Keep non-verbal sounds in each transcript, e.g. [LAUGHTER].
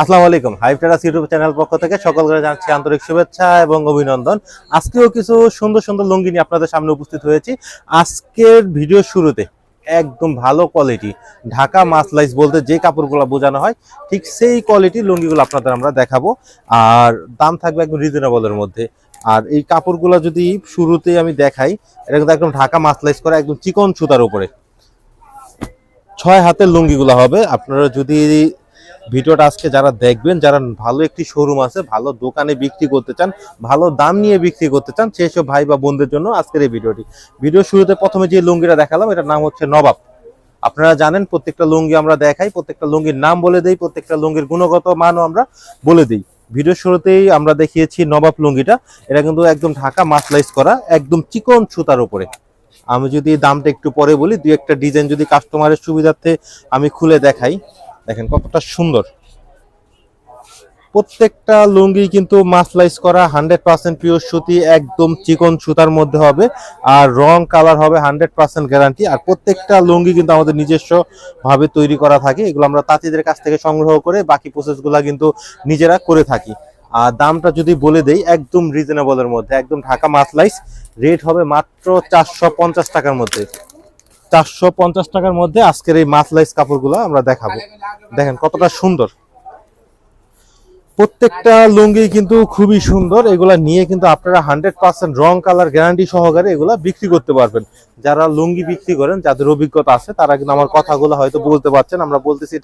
আসসালামু আলাইকুম। Hype টেরাস YouTube channel পক্ষ থেকে সকলকে জানাচ্ছি আন্তরিক শুভেচ্ছা এবং অভিনন্দন। আজকেও কিছু সুন্দর সুন্দর লুঙ্গি নিয়ে আপনাদের সামনে উপস্থিত হয়েছি। আজকের ভিডিও শুরুতে একদম ভালো কোয়ালিটি ঢাকা মাসলাইস বলতে যে কাপড়গুলো বোঝানো হয়, ঠিক সেই কোয়ালিটির লুঙ্গিগুলো আপনাদের আমরা দেখাবো। আর দাম থাকবে একদম রিজনেবলের মধ্যে। আর এই কাপড়গুলো যদি শুরুতে আমি দেখাই, এটা কিন্তু একদম ঢাকা মাসলাইস করা একদম চিকন সুতার উপরে। ছয় হাতের লুঙ্গিগুলো হবে। আপনারা যদি ভিডিওটা আজকে যারা দেখবেন, যারা ভালো একটি শোরুম আছে, ভালো দোকানে বিক্রি করতে চান, ভালো দাম নিয়ে বিক্রি করতে চান, সেই সব ভাই বা বোনদের জন্য আজকের এই ভিডিওটি। ভিডিও শুরুতে প্রথমে যে লুঙ্গিটা দেখালাম, এটার নাম হচ্ছে নবাব। আপনারা জানেন, প্রত্যেকটা লুঙ্গি আমরা দেখাই, প্রত্যেকটা লুঙ্গির নাম বলে দিই, প্রত্যেকটা লুঙ্গির গুণগত মানও আমরা বলে দিই। ভিডিও শুরুতেই আমরা দেখিয়েছি নবাব লুঙ্গিটা। এটা কিন্তু একদম ঢাকা মাসলাইজ করা, একদম চিকন সুতার উপরে। আমি যদি দামটা একটু পরে বলি, দুই একটা ডিজাইন যদি কাস্টমারের সুবিধার্থে আমি খুলে দেখাই। দেখেন কতটা সুন্দর। প্রত্যেকটা লুঙ্গি কিন্তু মাসলাইজ করা হান্ড্রেড পার্সেন্ট পিওর সুতি, একদম চিকন সুতার মধ্যে হবে আর রং কালার হবে হান্ড্রেড পার্সেন্ট গ্যারান্টি আর প্রত্যেকটা লুঙ্গি কিন্তু আমাদের নিজস্ব ভাবে তৈরি করা থাকে। এগুলো আমরা তাঁতিদের কাছ থেকে সংগ্রহ করে বাকি প্রসেসগুলো কিন্তু নিজেরা করে থাকি। আর দামটা যদি বলে দেই, একদম রিজনেবলের মধ্যে, একদম ঢাকা মাসলাইস রেট হবে মাত্র চারশো পঞ্চাশ টাকার মধ্যে। চারশো পঞ্চাশ টাকার মধ্যে আজকের এই মাসলাইস কাপড়গুলো আমরা দেখাবো। দেখেন কতটা সুন্দর। প্রত্যেকটা লুঙ্গি কিন্তু খুবই সুন্দর। এগুলা নিয়ে কিন্তু আপনারা হান্ড্রেড পার্সেন্ট রং, কালার গ্যারান্টি সহকারে এগুলা বিক্রি করতে পারবেন। যারা লুঙ্গি বিক্রি করেন, যাদের অভিজ্ঞতা আছে, তারা কিন্তু আমার কথাগুলো হয়তো বলতে পারছেন। আমরা বলতেছি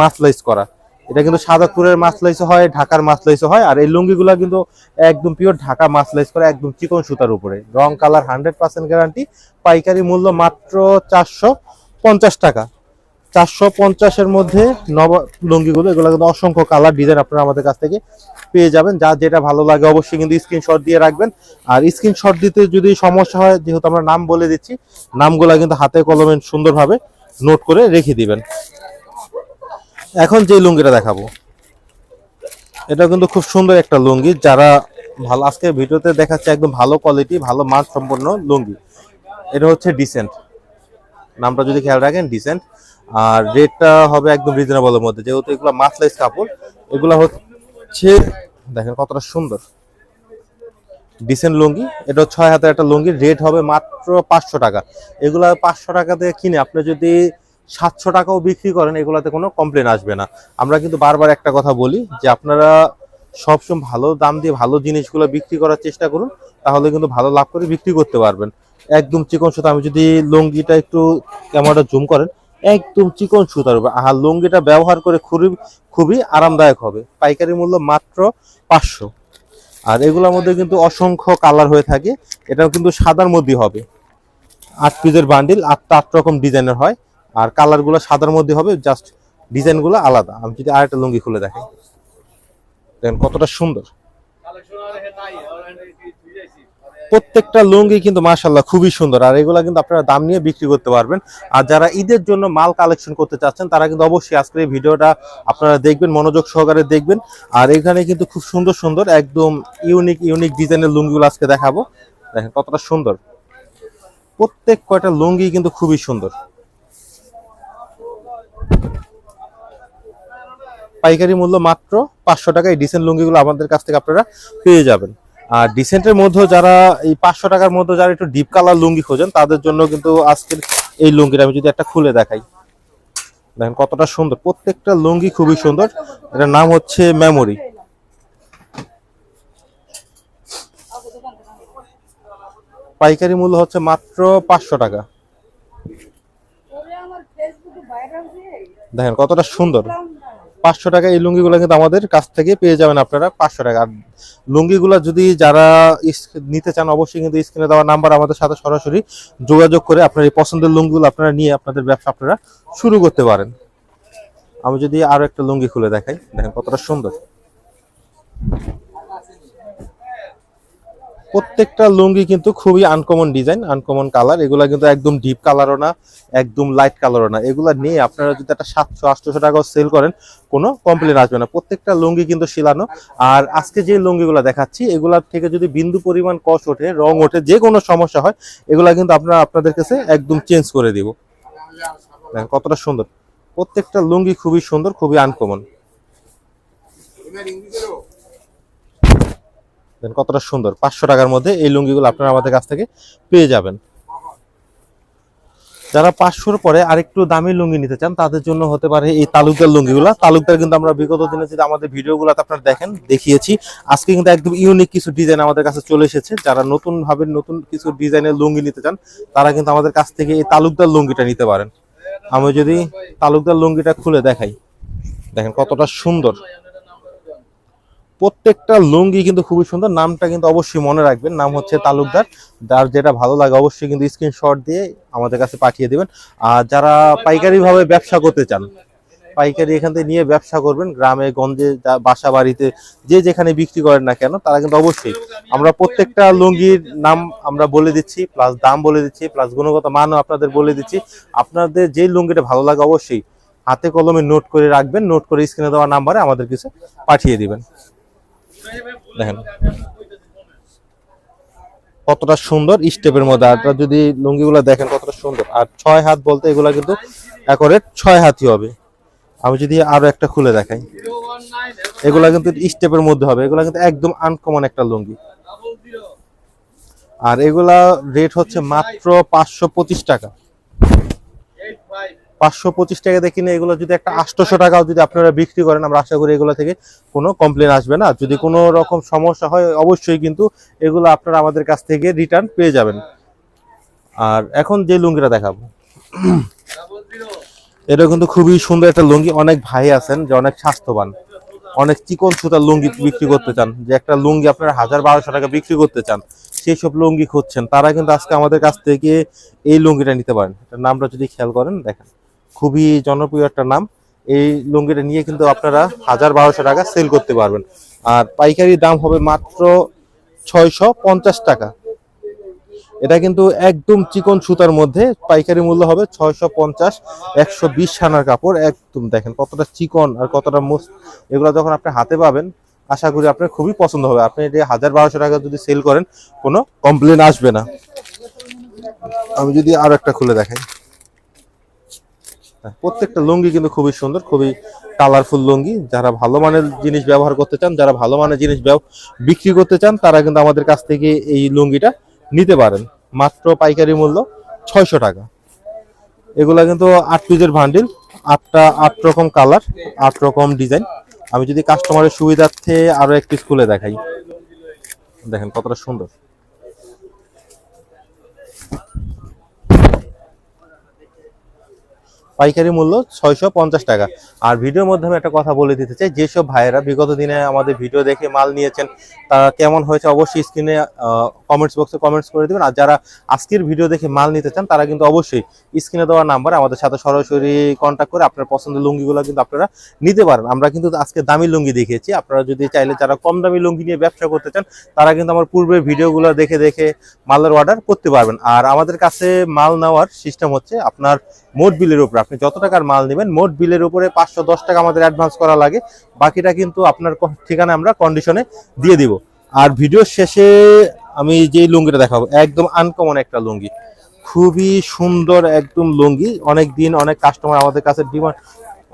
মাসলাইস করা। এটা কিন্তু সাদাপুরের মাসলাইস হয়, ঢাকার মাসলাইস হয়, আর এই লুঙ্গিগুলা কিন্তু একদম পিওর ঢাকা মাসলাইস করা একদম চিকন সুতার উপরে। রং কালার হান্ড্রেড পার্সেন্ট গ্যারান্টি পাইকারি মূল্য মাত্র চারশো পঞ্চাশ টাকা। চারশো পঞ্চাশের মধ্যে নব লুঙ্গিগুলো, এগুলো কিন্তু অসংখ্য কালার ডিজাইন আপনারা আমাদের কাছ থেকে পেয়ে যাবেন। যা যেটা ভালো লাগে অবশ্যই কিন্তু স্ক্রিনশট দিয়ে রাখবেন। আর স্ক্রিনশট দিতে যদি সমস্যা হয়, যেহেতু আমরা নাম বলে দিচ্ছি, নামগুলা কিন্তু হাতে কলমে সুন্দরভাবে নোট করে রেখে দিবেন। এখন যে লুঙ্গিটা দেখাবো এটা কিন্তু খুব সুন্দর একটা লুঙ্গি। যারা ভালো, আজকে ভিডিওতে দেখাচ্ছে একদম ভালো কোয়ালিটি ভালো মান সম্পন্ন লুঙ্গি। এটা হচ্ছে ডিসেন্ট নামটা যদি খেয়াল রাখেন ডিসেন্ট আর রেটটা হবে একদম রিজনেবলের মধ্যে। যেহেতু এগুলো মাসলাইজ কাপড়, এগুলো হচ্ছে, দেখেন কতটা সুন্দর। ডিসেন্ট লুঙ্গি। এটা ছয় হাতের একটা লুঙ্গির রেট হবে মাত্র পাঁচশো টাকা। এগুলো পাঁচশো টাকা দিয়ে কিনে আপনি যদি সাতশো টাকাও বিক্রি করেন, এগুলাতে কোনো কমপ্লেন আসবে না। আমরা কিন্তু বারবার একটা কথা বলি যে আপনারা সবসময় ভালো দাম দিয়ে ভালো জিনিসগুলো বিক্রি করার চেষ্টা করুন, তাহলে কিন্তু ভালো লাভ করে বিক্রি করতে পারবেন। একদম চিকন সুতা, আমি যদি লুঙ্গিটা একটু ক্যামেরাটা জুম করেন, একদম চিকন সুতার উপর। আর লুঙ্গিটা ব্যবহার করে খুবই খুবই আরামদায়ক হবে। পাইকারি মূল্য মাত্র পাঁচশো। আর এগুলোর মধ্যে কিন্তু অসংখ্য কালার হয়ে থাকে। এটাও কিন্তু সাদার মধ্যে হবে। আট পিসের বান্ডিল আটটা আট রকম ডিজাইনের হয়। আর কালারগুলো সাদার মধ্যে হবে জাস্ট ডিজাইনগুলো আলাদা। আমি যদি আরেকটা লুঙ্গি খুলে দেখাই। দেখেন কতটা সুন্দর। প্রত্যেকটা লুঙ্গি কিন্তু মাশাল্লাহ খুবই সুন্দর। আর এগুলা কিন্তু আপনারা দাম নিয়ে বিক্রি করতে পারবেন। আর যারা ঈদের জন্য মাল কালেকশন করতে চাচ্ছেন, তারা কিন্তু অবশ্যই আজকের এই ভিডিওটা আপনারা দেখবেন, মনোযোগ সহকারে দেখবেন। আর এখানে কিন্তু খুব সুন্দর সুন্দর, একদম ইউনিক ইউনিক ডিজাইনের লুঙ্গিগুলো আজকে দেখাবো। দেখেন কতটা সুন্দর। প্রত্যেক কয়টা লুঙ্গি কিন্তু খুবই সুন্দর। পাইকারি মূল্য মাত্র পাঁচশো টাকা। এই ডিসেন্ট লুঙ্গিগুলো আমাদের কাছ থেকে আপনারা পেয়ে যাবেন। আর ডিসেন্টের মধ্যে যারা এই পাঁচশো টাকার মধ্যে যারা একটু ডিপ কালার লুঙ্গি খোঁজেন, তাদের জন্য কিন্তু আজকের এই লুঙ্গিটা আমি যদি একটা খুলে দেখাই। দেখেন কতটা সুন্দর। প্রত্যেকটা লুঙ্গি খুবই সুন্দর। এটার নাম হচ্ছে মেমোরি পাইকারি মূল্য হচ্ছে মাত্র পাঁচশো টাকা। দেখেন কতটা সুন্দর। পাঁচশো টাকা এই লুঙ্গিগুলো কিন্তু আমাদের কাছ থেকে পেয়ে যাবেন আপনারা পাঁচশো টাকা। আর লুঙ্গিগুলো যদি যারা নিতে চান, অবশ্যই কিন্তু স্ক্রিনে দেওয়া নাম্বার আমাদের সাথে সরাসরি যোগাযোগ করে আপনার এই পছন্দের লুঙ্গিগুলো আপনারা নিয়ে আপনাদের ব্যবসা আপনারা শুরু করতে পারেন। আমি যদি আরও একটা লুঙ্গি খুলে দেখাই, দেখেন কতটা সুন্দর। প্রত্যেকটা লুঙ্গি কিন্তু খুবই আনকমন ডিজাইন আনকমন কালার এগুলা কিন্তু একদম ডিপ কালারও না, একদম লাইট কালারও না। এগুলা নিয়ে আপনারা যদি একটা সাতশো, আটশোশো টাকাও সেল করেন, কোনো কমপ্লেন আসবে না। প্রত্যেকটা লুঙ্গি কিন্তু শিলানো। আর আজকে যে লুঙ্গিগুলো দেখাচ্ছি, এগুলার থেকে যদি বিন্দু পরিমাণ কষ ওঠে, রং ওঠে, যে কোনো সমস্যা হয়, এগুলা কিন্তু আপনারা আপনাদের কাছে একদম চেঞ্জ করে দিব। কতটা সুন্দর। প্রত্যেকটা লুঙ্গি খুবই সুন্দর, খুবই আনকমন দেখেন কতটা সুন্দর। পাঁচশো টাকার মধ্যে এই লুঙ্গিগুলো আপনারা আমাদের কাছ থেকে পেয়ে যাবেন। যারা পাঁচশোর পরে আরেকটু দামি লুঙ্গি নিতে চান, তাদের জন্য হতে পারে এই তালুকদার লুঙ্গিগুলো। তালুকদার কিন্তু আমরা বিগত দিনে যদি আমাদের ভিডিওগুলোতে আপনারা দেখেন, দেখিয়েছি। আজকে কিন্তু একদম ইউনিক কিছু ডিজাইন আমাদের কাছে চলে এসেছে। যারা নতুন ভাবে নতুন কিছু ডিজাইনের লুঙ্গি নিতে চান, তারা কিন্তু আমাদের কাছ থেকে এই তালুকদার লুঙ্গিটা নিতে পারেন। আমি যদি তালুকদার লুঙ্গিটা খুলে দেখাই, দেখেন কতটা সুন্দর। প্রত্যেকটা লুঙ্গি কিন্তু খুবই সুন্দর। নামটা কিন্তু অবশ্যই মনে রাখবেন। নাম হচ্ছে তালুকদার। যার যেটা ভালো লাগে অবশ্যই কিন্তু স্ক্রিনশট দিয়ে আমাদের কাছে পাঠিয়ে দেবেন। আর যারা পাইকারি ভাবে ব্যবসা করতে চান, পাইকারি এখান থেকে নিয়ে ব্যবসা করবেন, গ্রামে, গঞ্জে বাসা বাড়িতে যে যেখানে বিক্রি করেন না কেন, তারা কিন্তু অবশ্যই আমরা প্রত্যেকটা লুঙ্গির নাম আমরা বলে দিচ্ছি প্লাস দাম বলে দিচ্ছি প্লাস গুণগত মানও আপনাদের বলে দিচ্ছি। আপনাদের যে লুঙ্গিটা ভালো লাগে অবশ্যই হাতে কলমে নোট করে রাখবেন। নোট করে স্ক্রিনে দেওয়া নাম্বারে আমাদের কিছু পাঠিয়ে দিবেন। দেখেন। কতটা সুন্দর স্টেপের মধ্যে। আর যদি লুঙ্গিগুলো দেখেন কতটা সুন্দর। আর ছয় হাত বলতে এগুলা কিন্তু একরেট ছয় হাতই হবে। আমি যদি আরও একটা খুলে দেখাই। এগুলা কিন্তু স্টেপের মধ্যে হবে। এগুলা কিন্তু একদম আনকমন একটা লুঙ্গি। আর এগুলা রেট হচ্ছে মাত্র পাঁচশো পঁচিশ টাকা। পাঁচশো পঁচিশ টাকা দেখি না এগুলো যদি একটা আটশোশো টাকাও যদি আপনারা বিক্রি করেন, আমরা আশা করি এগুলো থেকে কোনো কমপ্লেন আসবে না। যদি কোনো রকম সমস্যা হয়, অবশ্যই কিন্তু এগুলো আপনারা আমাদের কাছ থেকে রিটার্ন পেয়ে যাবেন। আর এখন যে লুঙ্গিটা দেখাবো। এটা কিন্তু খুবই সুন্দর একটা লুঙ্গি। অনেক ভাই আছেন যে অনেক স্বাস্থ্যবান, অনেক চিকন সুতার লুঙ্গি বিক্রি করতে চান, যে একটা লুঙ্গি আপনারা হাজার বারোশো টাকা বিক্রি করতে চান, সেই সব লুঙ্গি খুঁজছেন। তারা কিন্তু আজকে আমাদের কাছ থেকে এই লুঙ্গিটা নিতে পারেন। এটার নামটা যদি খেয়াল করেন, দেখেন। খুবই জনপ্রিয় একটা নাম। এই লুঙ্গিটা নিয়ে কিন্তু আপনারা হাজার বারোশো টাকা সেল করতে পারবেন। আর পাইকারি দাম হবে মাত্র ছয়শো পঞ্চাশ টাকা। এটা কিন্তু একদম চিকন সুতার মধ্যে পাইকারি মূল্য হবে ছয়শো পঞ্চাশ, একশো বিশ সানার কাপড়। একদম দেখেন কতটা চিকন আর কতটা মোস্ট এগুলো যখন আপনি হাতে পাবেন, আশা করি আপনার খুবই পছন্দ হবে। আপনি এটা হাজার বারোশো টাকা যদি সেল করেন, কোনো কমপ্লেন আসবে না। আমি যদি আরও একটা খুলে দেখাই। প্রত্যেকটা লুঙ্গি কিন্তু খুবই সুন্দর, খুবই কালারফুল লুঙ্গি। যারা ভালো মানের জিনিস ব্যবহার করতে চান, যারা ভালো মানের জিনিস বিক্রি করতে চান, তারা কিন্তু আমাদের কাছ থেকে এই লুঙ্গিটা নিতে পারেন। মাত্র পাইকারি মূল্য ছয়শো টাকা। এগুলা কিন্তু আট পিসের ভান্ডিল আটটা, আট রকম কালার আট রকম ডিজাইন আমি যদি কাস্টমারের সুবিধার্থে আরও এক পিস খুলে দেখাই। দেখেন কতটা সুন্দর। পাইকারি মূল্য ছয়শো পঞ্চাশ টাকা। আর ভিডিওর মধ্যে আমি একটা কথা বলে দিতে চাই, যেসব ভাইয়েরা বিগত দিনে আমাদের ভিডিও দেখে মাল নিয়েছেন, তারা কেমন হয়েছে অবশ্যই স্ক্রিনে কমেন্টস বক্সে কমেন্টস করে দিবেন। আর যারা আজকের ভিডিও দেখে মাল নিতে চান, তারা কিন্তু অবশ্যই স্ক্রিনে দেওয়া নাম্বার আমাদের সাথে সরাসরি কন্ট্যাক্ট করে আপনার পছন্দের লুঙ্গিগুলো কিন্তু আপনারা নিতে পারেন আমরা কিন্তু আজকে দামি লুঙ্গি দেখিয়েছি। আপনারা যদি চাইলে যারা কম দামি লুঙ্গি নিয়ে ব্যবসা করতে চান, তারা কিন্তু আমার পূর্বের ভিডিওগুলো দেখে দেখে মালের অর্ডার করতে পারবেন। আর আমাদের কাছে মাল নেওয়ার সিস্টেম হচ্ছে আপনার মোট বিলের উপরে। আপনি যত টাকার মাল নেবেন, মোট বিলের উপরে পাঁচশো দশ টাকা আমাদের অ্যাডভান্স করা লাগে। বাকিটা কিন্তু আপনার ঠিকানা আমরা কন্ডিশনে দিয়ে দিব। আর ভিডিওর শেষে আমি যেই লুঙ্গিটা দেখাবো, একদম আনকমন একটা লুঙ্গি। খুবই সুন্দর একদম লুঙ্গি। অনেক দিন অনেক কাস্টমার আমাদের কাছে ডিমান্ড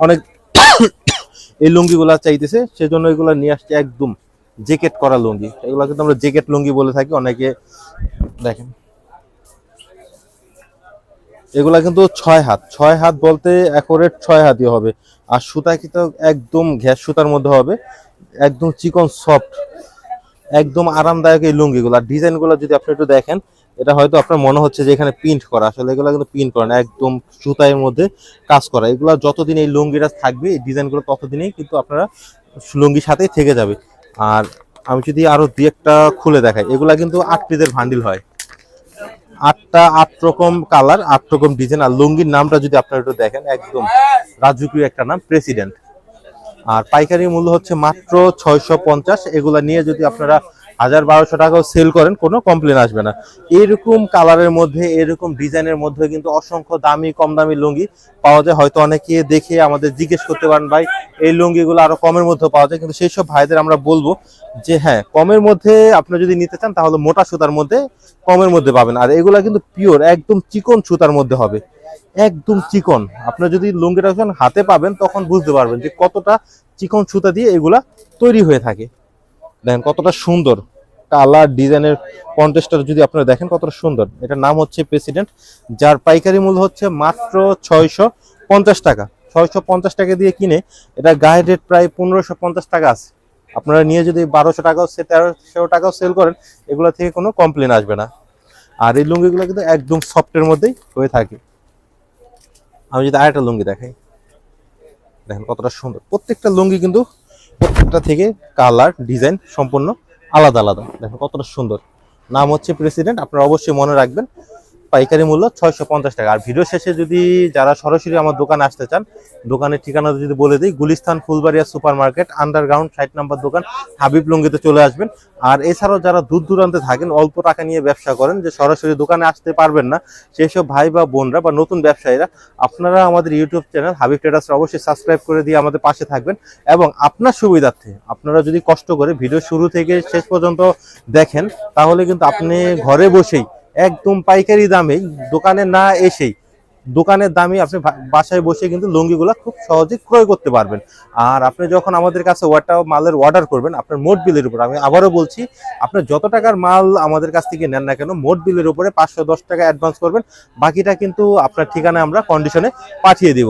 অনেক [COUGHS] এই লুঙ্গিগুলা চাইতেছে, সেজন্য এগুলো নিয়ে আসছে একদম জ্যাকেট করা লুঙ্গি। এগুলো কিন্তু আমরা জ্যাকেট লুঙ্গি বলে থাকি, অনেকে দেখেন। এগুলা কিন্তু ছয় হাত। ছয় হাত বলতে একরেট ছয় হাতই হবে। আর সুতা কিন্তু একদম ঘ্যাস সুতার মধ্যে হবে। একদম চিকন সফট, একদম আরামদায়ক এই লুঙ্গিগুলো। আর ডিজাইনগুলো যদি আপনি একটু দেখেন, এটা হয়তো আপনার মনে হচ্ছে যে এখানে প্রিন্ট করা। আসলে এগুলো কিন্তু প্রিন্ট করা না, একদম সুতার মধ্যে কাজ করা। এগুলো যতদিন এই লুঙ্গিটা থাকবে, এই ডিজাইনগুলো ততদিনই কিন্তু আপনারা লুঙ্গির সাথেই থেকে যাবে। আর আমি যদি আরও দু একটা খুলে দেখাই, এগুলা কিন্তু আট পিসের ভান্ডিল হয়। আটটা আট রকম কালার, আট রকম ডিজাইন আর লুঙ্গির নামটা যদি আপনারা একটু দেখেন, একদম রাজকীয় একটা নাম প্রেসিডেন্ট আর পাইকারি মূল্য হচ্ছে মাত্র ছয়শো পঞ্চাশ। এগুলা নিয়ে যদি আপনারা হাজার বারোশো টাকাও সেল করেন, কোনো কমপ্লেন আসবে না। এরকম কালারের মধ্যে, এরকম ডিজাইনের মধ্যে কিন্তু অসংখ্য দামি, কম দামি লুঙ্গি পাওয়া যায়। হয়তো অনেকে দেখে আমাদের জিজ্ঞেস করতে পারেন, ভাই, এই লুঙ্গিগুলো আরও কমের মধ্যে পাওয়া যায়? কিন্তু সেই সব ভাইদের আমরা বলব যে হ্যাঁ কমের মধ্যে আপনি যদি নিতে চান, তাহলে মোটা সুতার মধ্যে কমের মধ্যে পাবেন। আর এগুলা কিন্তু পিওর একদম চিকন সুতার মধ্যে হবে। একদম চিকন। আপনার যদি লুঙ্গিটা যখন হাতে পাবেন, তখন বুঝতে পারবেন যে কতটা চিকন সুতা দিয়ে এগুলা তৈরি হয়ে থাকে। দেখেন কতটা সুন্দর কালার ডিজাইনের কন্টেস্টটা যদি আপনারা দেখেন কতটা সুন্দর। এটার নাম হচ্ছে প্রেসিডেন্ট, যার পাইকারি মূল্য হচ্ছে মাত্র ছয়শো পঞ্চাশ টাকা। ছয়শো পঞ্চাশ টাকা দিয়ে কিনে এটা গায়ে রেট প্রায় পনেরোশো পঞ্চাশ টাকা আছে। আপনারা নিয়ে যদি বারোশো টাকাও সে তেরোশো টাকাও সেল করেন, এগুলো থেকে কোনো কমপ্লেন আসবে না। আর এই লুঙ্গিগুলো কিন্তু একদম সফটের মধ্যেই হয়ে থাকে। আমি যদি আরেকটা লুঙ্গি দেখাই। দেখেন কতটা সুন্দর। প্রত্যেকটা লুঙ্গি কিন্তু প্রত্যেকটা থেকে কালার, ডিজাইন সম্পূর্ণ আলাদা আলাদা। দেখো কতটা সুন্দর। নাম হচ্ছে প্রেসিডেন্ট, আপনারা অবশ্যই মনে রাখবেন। পাইকারি মূল্য ছয়শো পঞ্চাশ টাকা। আর ভিডিও শেষে যদি যারা সরাসরি আমার দোকানে আসতে চান, দোকানের ঠিকানা যদি বলে দিই, Gulistan Fulbaria super market underground ষাট নাম্বার দোকান, হাবিব লুঙ্গিতে চলে আসবেন। আর এছাড়াও যারা দূর দূরান্তে থাকেন, অল্প টাকা নিয়ে ব্যবসা করেন, যে সরাসরি দোকানে আসতে পারবেন না, সেসব ভাই বা বোনরা বা নতুন ব্যবসায়ীরা, আপনারা আমাদের ইউটিউব চ্যানেল হাবিব ট্রেডার্স অবশ্যই সাবস্ক্রাইব করে দিয়ে আমাদের পাশে থাকবেন। এবং আপনার সুবিধার্থে আপনারা যদি কষ্ট করে ভিডিও শুরু থেকে শেষ পর্যন্ত দেখেন, তাহলে কিন্তু আপনি ঘরে বসেই একদম পাইকারি দামেই দোকানে না এসেই। দোকানের দামে আপনি বাসায় বসে কিন্তু লুঙ্গিগুলো খুব সহজে ক্রয় করতে পারবেন। আর আপনি যখন আমাদের কাছে ওয়াটা, মালের অর্ডার করবেন, আপনার মোট বিলের উপর, আমি আবারও বলছি, আপনার যত টাকার মাল আমাদের কাছ থেকে নেন না কেন, মোট বিলের উপরে পাঁচশো দশ টাকা অ্যাডভান্স করবেন। বাকিটা কিন্তু আপনার ঠিকানায় আমরা কন্ডিশনে পাঠিয়ে দিব।